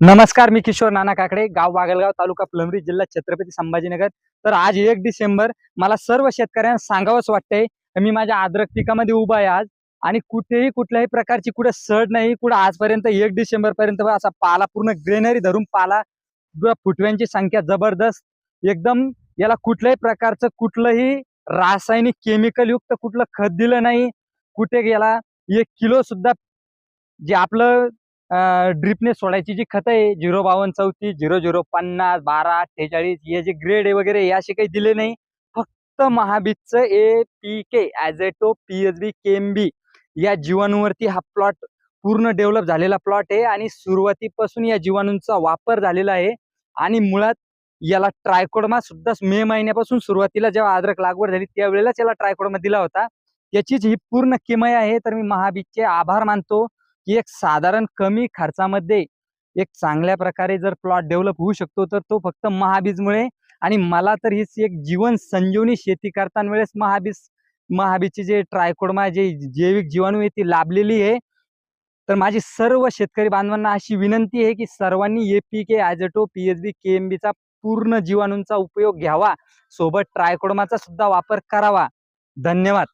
नमस्कार मी किशोर नाना काकडे गाव वागलगाव तालुका प्लमरी जिल्हा छत्रपती संभाजीनगर. तर आज एक डिसेंबर मला सर्व शेतकऱ्यांना सांगावंच वाटतंय मी माझ्या आद्रक पिकामध्ये उभा आहे आज आणि कुठेही कुठल्याही प्रकारची कुठे सड नाही कुठं आजपर्यंत एक डिसेंबर पर्यंत असा पाला पूर्ण ग्रेनरी धरून पाला फुटव्यांची संख्या जबरदस्त. एकदम याला कुठल्याही प्रकारचं कुठलंही रासायनिक केमिकल युक्त कुठलं खत दिलं नाही. कुठे याला एक किलो सुद्धा जे आपलं ड्रिपने सोडायची जी खतं आहे झिरो बावन्न चौतीस झिरो झिरो पन्नास बारा अठ्ठेचाळीस हे जे ग्रेड आहे वगैरे हे असे काही दिले नाही. फक्त महाबीजचं A P K azoto P H B K M B या जीवाणूवरती हा प्लॉट पूर्ण डेव्हलप झालेला प्लॉट आहे आणि सुरुवातीपासून या जीवाणूंचा वापर झालेला आहे. आणि मुळात याला ट्रायकोडमा सुद्धा मे महिन्यापासून सुरुवातीला जेव्हा अद्रक लागवड झाली त्यावेळेलाच याला ट्रायकोडमा दिला होता. याचीच ही पूर्ण किमय आहे तर मी महाबीजचे आभार मानतो. की एक साधारण कमी खर्चामध्ये एक चांगल्या प्रकारे जर प्लॉट डेव्हलप होऊ शकतो तर तो फक्त महाबीजमुळे आणि मला तर हीच एक जीवन संजीवनी शेती करताना वेळेस महाबीज महाबीजचे जे ट्रायकोडमा जे जैविक जीवाणू आहे ती लाभलेली आहे. तर माझी सर्व शेतकरी बांधवांना अशी विनंती आहे की सर्वांनी A P K azoto P H B K M बीचा पूर्ण जीवाणूंचा उपयोग घ्यावा. सोबत ट्रायकोडमाचा सुद्धा वापर करावा. धन्यवाद.